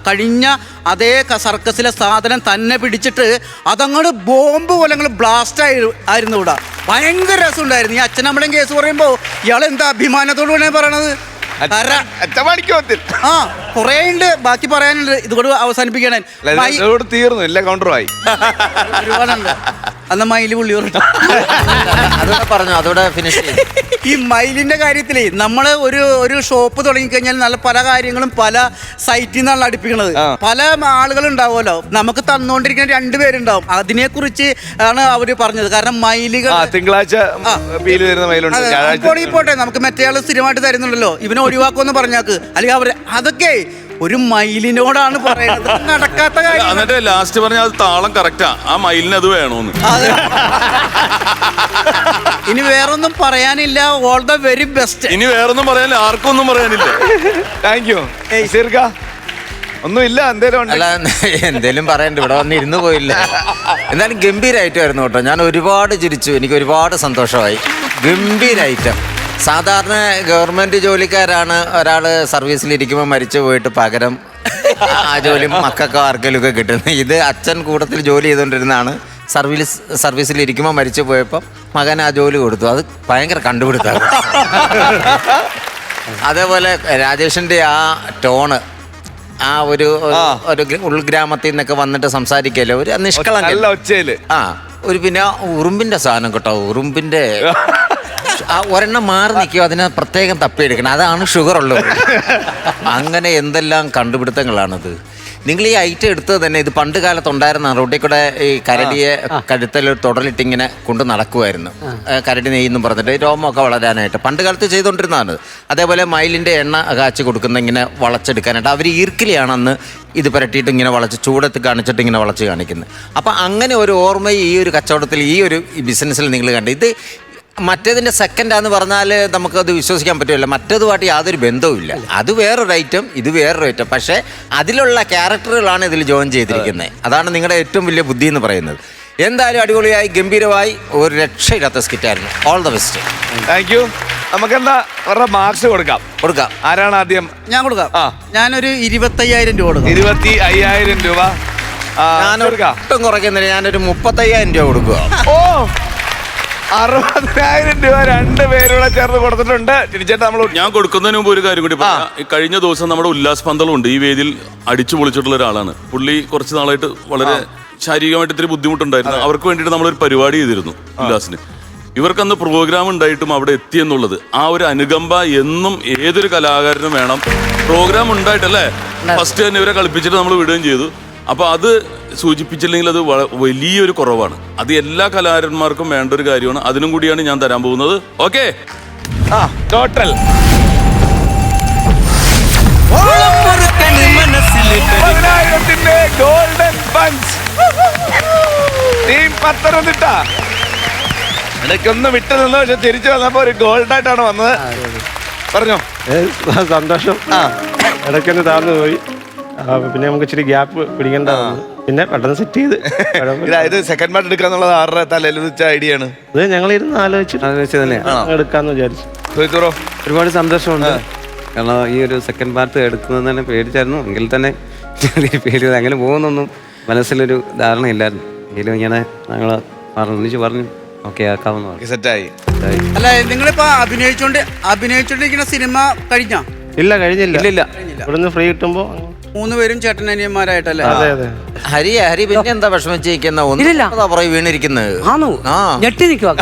കഴിഞ്ഞ അതേ സർക്കസിലെ സാധനം തന്നെ പിടിച്ചിട്ട് അതങ്ങോട്ട് ബോംബ് പോലെ അങ്ങോട്ട് ബ്ലാസ്റ്റ് ആയി ആയിരുന്നു ഇവിടെ. ഭയങ്കര രസമുണ്ടായിരുന്നു. ഈ അച്ഛനമ്മളും കേസ് പറയുമ്പോൾ ഇയാൾ എന്താ അഭിമാനത്തോട് വേണേ പറയണത്? അച്ചമണിക്കോത്തിൽ ആ കുറേ ഉണ്ട്. ബാക്കി പറയാനുണ്ട്. ഇതുകൂടെ അവസാനിപ്പിക്കണേ. മൈ- ഇതോട് തീർന്നു. ഇല്ല കൗണ്ടറുമായി ഒരുപാടുണ്ട്. അന്ന് മയിൽ പുള്ളി പറഞ്ഞു. അതോടെ പറഞ്ഞു. അതോടെ ഫിനിഷ് ചെയ്തു ഈ മയിലിന്റെ കാര്യത്തിലേ നമ്മൾ ഒരു ഒരു ഷോപ്പ് തുടങ്ങിക്കഴിഞ്ഞാൽ നല്ല പല കാര്യങ്ങളും പല സൈറ്റിൽ നിന്നാണ് അടുപ്പിക്കുന്നത് പല ആളുകൾ ഉണ്ടാവുമല്ലോ. നമുക്ക് തന്നുകൊണ്ടിരിക്കുന്ന രണ്ടുപേരുണ്ടാവും അതിനെ കുറിച്ച് ആണ് അവർ പറഞ്ഞത്. കാരണം മയിലുകൾ ആ തിങ്കളാഴ്ച പീൽ വരുന്ന മയിലുണ്ട്. അതെ, പോട്ടെ. നമുക്ക് മറ്റേ ആൾ സ്ഥിരമായിട്ട് തരുന്നുണ്ടല്ലോ. ഇവനെ ഒഴിവാക്കുമെന്ന് പറഞ്ഞാക്ക്. അല്ലെങ്കിൽ അവർ അതൊക്കെ ഒരു മയിലിനോടാണ് പറയുന്നത് നടക്കാത്ത കാര്യം എന്നിട്ട് ലാസ്റ്റ് പറഞ്ഞ അത് താളം കറക്റ്റാ ആ. മയിലിന് അത് വേണോന്ന്. അതെ. ഇനി വേറൊന്നും പറയാനില്ല. ഓൾ ദ വെരി ബെസ്റ്റ് ഇനി വേറൊന്നും പറയാനില്ല. ആർക്കും ഒന്നും പറയാനില്ല. താങ്ക് യു ഒന്നുമില്ല എന്തേലും ഉണ്ട്? അല്ല എന്തേലും പറയണ്ട. ഇവിടെ വന്ന് ഇരുന്ന് പോയില്ല. എന്നാലും ഗംഭീരായിട്ടായിരുന്നു കേട്ടോ. ഞാൻ ഒരുപാട് ചിരിച്ചു. എനിക്ക് ഒരുപാട് സന്തോഷമായി. ഗംഭീരായിട്ടം. സാധാരണ ഗവൺമെന്റ് ജോലിക്കാരാണ് ഒരാൾ സർവീസിലിരിക്കുമ്പോൾ മരിച്ചു പോയിട്ട് പകരം ആ ജോലി മക്കൾക്കോ ആർക്കെങ്കിലുമൊക്കെ കിട്ടുന്നത്. ഇത് അച്ഛൻ കൂട്ടത്തിൽ ജോലി ചെയ്തുകൊണ്ടിരുന്നാണ് സർവീസ് ഇരിക്കുമ്പോൾ മരിച്ചു പോയപ്പോൾ മകൻ ആ ജോലി കൊടുത്തു. അത് ഭയങ്കര കണ്ടുപിടുത്താണ് അതേപോലെ രാജേഷിന്റെ ആ ടോണ് ആ ഒരു ഒരു-. ഉൾഗ്രാമത്തിൽ നിന്നൊക്കെ വന്നിട്ട് സംസാരിക്കല്ലോ? ഒരു നല്ല നിഷ്കളങ്ക ഒച്ചയിൽ. ആ ഒരു പിന്നെ ഉറുമ്പിന്റെ സാധനം കേട്ടോ ഉറുമ്പിന്റെ ഒരെണ്ണം മാറി നിൽക്കും അതിനെ പ്രത്യേകം തപ്പിയെടുക്കണം. അതാണ് ഷുഗർ ഉള്ളത്. അങ്ങനെ എന്തെല്ലാം കണ്ടുപിടുത്തങ്ങളാണത്? നിങ്ങൾ ഈ ഐറ്റം എടുത്തത് തന്നെ ഇത് പണ്ട് കാലത്ത് ഉണ്ടായിരുന്ന റോട്ടി കൂടെ ഈ കരടിയെ കഴുത്തിൽ തുടലിട്ട് ഇങ്ങനെ കൊണ്ട് നടക്കുമായിരുന്നു കരടി നെയ്യെന്നും പറഞ്ഞിട്ട് രോമമൊക്കെ വളരാനായിട്ട്. പണ്ട് കാലത്ത് ചെയ്തുകൊണ്ടിരുന്നതാണ് അതേപോലെ മയിലിന്റെ എണ്ണ കാച്ചി കൊടുക്കുന്ന ഇങ്ങനെ വളച്ചെടുക്കാനായിട്ട്. അവർ ഈർക്കിലിയാണെന്ന് ഇത് പുരട്ടിയിട്ട് ഇങ്ങനെ വളച്ച് ചൂടത്ത് കാണിച്ചിട്ട് ഇങ്ങനെ വളച്ച് കാണിക്കുന്നത്. അപ്പം അങ്ങനെ ഒരു ഓർമ്മ ഈ ഒരു കച്ചവടത്തിൽ ഈ ഒരു ബിസിനസ്സിൽ നിങ്ങൾ കണ്ട്. ഇത് മറ്റേതിന്റെ സെക്കൻഡാന്ന് പറഞ്ഞാൽ നമുക്കത് വിശ്വസിക്കാൻ പറ്റില്ല മറ്റേതുമായിട്ട് യാതൊരു ബന്ധവുമില്ല. അത് വേറൊരു ഐറ്റം ഇത് വേറൊരു ഐറ്റം പക്ഷേ അതിലുള്ള ക്യാരക്ടറുകളാണ് ഇതിൽ ജോയിൻ ചെയ്തിരിക്കുന്നത് അതാണ് നിങ്ങളുടെ ഏറ്റവും വലിയ ബുദ്ധി എന്ന് പറയുന്നത്. എന്തായാലും അടിപൊളിയായി ഗംഭീരമായി ഒരു രക്ഷയില്ലാത്ത സ്കിറ്റായിരുന്നു all the best thank you നമുക്കെന്താ അവരുടെ മാർക്സ് കൊടുക്കാം. കൊടുക്കാം. ആരാണ് ആദ്യം? ഞാൻ കൊടുക്കാം. ആ. ഞാനൊരു ഇരുപത്തയ്യായിരം രൂപ കൊടുക്കാം. ഇരുപത്തി അയ്യായിരം രൂപ. ആ, ഞാൻ കൊടുക്കാം. ഒട്ടും കുറയ്ക്കുന്നില്ല. ഞാനൊരു മുപ്പത്തയ്യായിരം രൂപ കൊടുക്കുക. ഓ അറുപതിനായിരം രൂപ രണ്ട് പേരൂടെ ചേർന്ന് കൊടുത്തിട്ടുണ്ട്. തിരിച്ചേട്ടാ നമ്മൾ ഞാൻ കൊടുക്കുന്നതിന് മുമ്പ് ഒരു കാര്യം കൂടി പറയാം. ഈ കഴിഞ്ഞ ദിവസം നമ്മുടെ ഉല്ലാസ് പന്തളുണ്ട്. ഈ വേദിയിൽ അടിച്ചു പൊളിച്ചിട്ടുള്ള ഒരാളാണ്. പുള്ളി കുറച്ച് നാളായിട്ട് വളരെ ശാരീരികമായിട്ട് ഇത്തിരി ബുദ്ധിമുട്ടുണ്ടായിരുന്നു. അവർക്ക് വേണ്ടിയിട്ട് നമ്മളൊരു പരിപാടി ചെയ്തിരുന്നു ഉല്ലാസിന്. ഇവർക്കന്ന് പ്രോഗ്രാം ഉണ്ടായിട്ടും അവിടെ എത്തി എന്നുള്ളത് ആ ഒരു അനുകമ്പ എന്നും ഏതൊരു കലാകാരനും വേണം. പ്രോഗ്രാം ഉണ്ടായിട്ടല്ലേ? ഫസ്റ്റ് തന്നെ ഇവരെ കളിപ്പിച്ചിട്ട് നമ്മൾ വിടുകയും ചെയ്തു. അപ്പൊ അത് സൂചിപ്പിച്ചില്ലെങ്കിൽ അത് വലിയൊരു കുറവാണ്. അത് എല്ലാ കലാകാരന്മാർക്കും വേണ്ട ഒരു കാര്യമാണ്. അതിനും കൂടിയാണ് ഞാൻ തരാൻ പോകുന്നത്. ഓക്കെ? ആ. ടോട്ടൽ പതിനായിരത്തിന്റെ ഗോൾഡൻ പഞ്ച് ടീം പത്തനംതിട്ട. ഇടയ്ക്കൊന്ന് വിട്ടു നിന്ന് പക്ഷെ തിരിച്ചു വന്നപ്പോ ഒരു ഗോൾഡ് ആയിട്ടാണ് വന്നത് പറഞ്ഞോ? സന്തോഷം. ഇടയ്ക്കൊന്ന് താഴ്ന്നു പോയി. ആ, പിന്നെ നമുക്ക് ഇച്ചിരി ഗ്യാപ്പ് പിടിക്കേണ്ട. പിന്നെ പെട്ടെന്ന് സെറ്റ് ചെയ്ത്. അതായത് ഇത് സെക്കൻഡ് പാർട്ട് എടുക്കാന്നുള്ളത് ആരുടെ തലയിൽ വെച്ച ഐഡിയ ആണ്. ഇത് ഞങ്ങൾ ഇരുന്ന് ആലോചിച്ചു ആലോചിച്ച് തന്നെ. എടുക്കാന്ന് വിചാരിച്ചു. ചോദിച്ചോറോ ഒരുപാട് സന്തോഷമുണ്ട്. കാരണം ഈ ഒരു സെക്കൻഡ് പാർട്ട് എടുക്കുന്നത് തന്നെ പേടിച്ചായിരുന്നു. എങ്കിൽ തന്നെ പേടി അങ്ങനെ പോകുന്നൊന്നും മനസ്സിലൊരു ധാരണയില്ലായിരുന്നു എങ്കിലും ഇങ്ങനെ ഞങ്ങൾ പറഞ്ഞു പറഞ്ഞു ഓക്കെ ആക്കാമെന്ന് പറഞ്ഞു. സെറ്റായി അല്ല നിങ്ങളിപ്പോ അഭിനയിച്ചോണ്ട് അഭിനയിച്ചോണ്ടിരിക്കുന്ന സിനിമ കഴിഞ്ഞ? ഇല്ല കഴിഞ്ഞില്ല. ഇല്ലില്ല. ഇവിടുന്ന് ഫ്രീ കിട്ടുമ്പോ മൂന്ന് പേരും ചേട്ടനനിയന്മാരായിട്ടല്ലേ അതെ അതെ. ഹരി ഹരി പിന്നെ എന്താ വിഷമിച്ചിരിക്കുന്ന? ഇല്ലില്ല. ഒന്ന് പുറകെ വീണിരിക്കുന്നത് ആണോ ആ. ഞെട്ടി നിൽക്കുക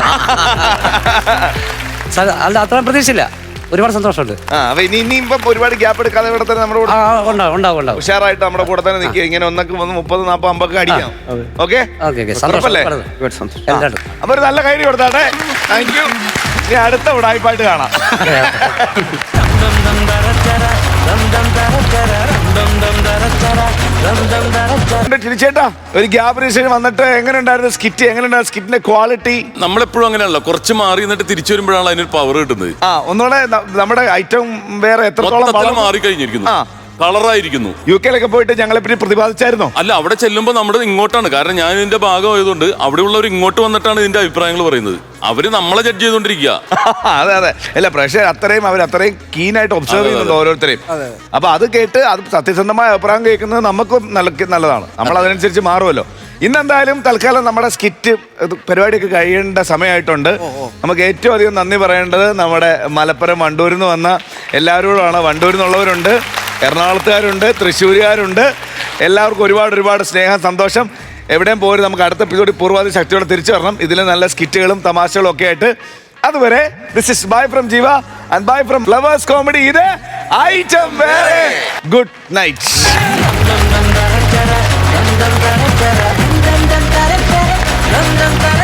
അല്ല അത്ര പ്രതീക്ഷയില്ല. ഒരുപാട് സന്തോഷമുണ്ട്. ആ അപ്പൊ ഇനി ഇനി ഇപ്പൊ ഒരുപാട് ഗ്യാപ്പ് എടുക്കാതെ ഇവിടെ തന്നെ നമ്മുടെ കൂടെ ആ ഉണ്ടാവും ഉണ്ടാവും ഉണ്ടാവും. ഉഷാറായിട്ട് നമ്മുടെ കൂടെ തന്നെ നിൽക്കുക. ഇങ്ങനെ ഒന്നൊക്കെ ഒന്ന് മുപ്പത് നാൽപ്പത് അമ്പൊക്കെ അടിക്കാം. Okay okay. ഓക്കെ സന്തോഷം. ഉറപ്പല്ലേ? വളരെ. ഒരുപാട് സന്തോഷം. എല്ലാവരും. അപ്പൊ ഒരു നല്ല കൈഡി കൊടുത്താട്ടെ. താങ്ക് യു ഇനി അടുത്ത ഉടായ്പായിട്ട് കാണാം. ചിരിച്ചേട്ടാ? ഒരു ഗ്യാപ് ശേഷം വന്നിട്ട് എങ്ങനെ ഉണ്ടായിരുന്നു സ്കിറ്റ് എങ്ങനെ ഉണ്ടായിരുന്നു സ്കിറ്റിന്റെ ക്വാളിറ്റി നമ്മളെപ്പോഴും അങ്ങനെയല്ല കുറച്ച് മാറി എന്നിട്ട് തിരിച്ചു വരുമ്പോഴാണ് അതിനൊരു പവർ കിട്ടുന്നത്. ആ ഒന്നുകൂടെ നമ്മുടെ ഐറ്റം വേറെ എത്രത്തോളം മാറി വളർന്നു? കളറായിരിക്കുന്നു. യു കെയിലൊക്കെ പോയിട്ട് ഞങ്ങളെ പറ്റി പ്രതിപാദിച്ചായിരുന്നോ? അല്ല അവിടെ ചെല്ലുമ്പോൾ നമ്മുടെ ഇങ്ങോട്ടാണ്. കാരണം ഞാൻ ഇതിന്റെ ഭാഗമായതുകൊണ്ട് അവിടെയുള്ളവർ ഇങ്ങോട്ട് വന്നിട്ടാണ് ഇതിന്റെ അഭിപ്രായങ്ങൾ പറയുന്നത്. അവർ നമ്മളെ ജഡ്ജ് ചെയ്തോണ്ടിരിക്കുക അതെ അതെ. അല്ല പ്രഷർ അത്രയും അവർ അത്രയും കീനായിട്ട് ഒബ്സർവ് ചെയ്യുന്നുണ്ട് ഓരോരുത്തരെയും. അപ്പൊ അത് കേട്ട് അത് സത്യസന്ധമായ അഭിപ്രായം കേൾക്കുന്നത് നമുക്കും നല്ല നല്ലതാണ്. നമ്മൾ അതിനനുസരിച്ച് മാറുമല്ലോ. ഇന്നെന്തായാലും തൽക്കാലം നമ്മുടെ സ്കിറ്റ് പരിപാടിയൊക്കെ കഴിയേണ്ട സമയമായിട്ടുണ്ട്. നമുക്ക് ഏറ്റവും അധികം നന്ദി പറയേണ്ടത് നമ്മുടെ മലപ്പുറം വണ്ടൂരിൽ നിന്ന് വന്ന എല്ലാവരോടുമാണ് വണ്ടൂരിൽ നിന്നുള്ളവരുണ്ട് എറണാകുളത്തുകാരുണ്ട് തൃശ്ശൂരുകാരുണ്ട്. എല്ലാവർക്കും ഒരുപാട് ഒരുപാട് സ്നേഹം സന്തോഷം. എവിടെയും പോരും നമുക്ക് അടുത്ത എപ്പിസോഡിൽ പൂർവാധി ശക്തിയോടെ തിരിച്ചു വരണം ഇതിൽ നല്ല സ്കിറ്റുകളും തമാശകളും ഒക്കെ ആയിട്ട്. അതുവരെ this is bye from Jeeva and bye from Flowers comedy ഇത് ഐറ്റം വേറെ. Good night cantar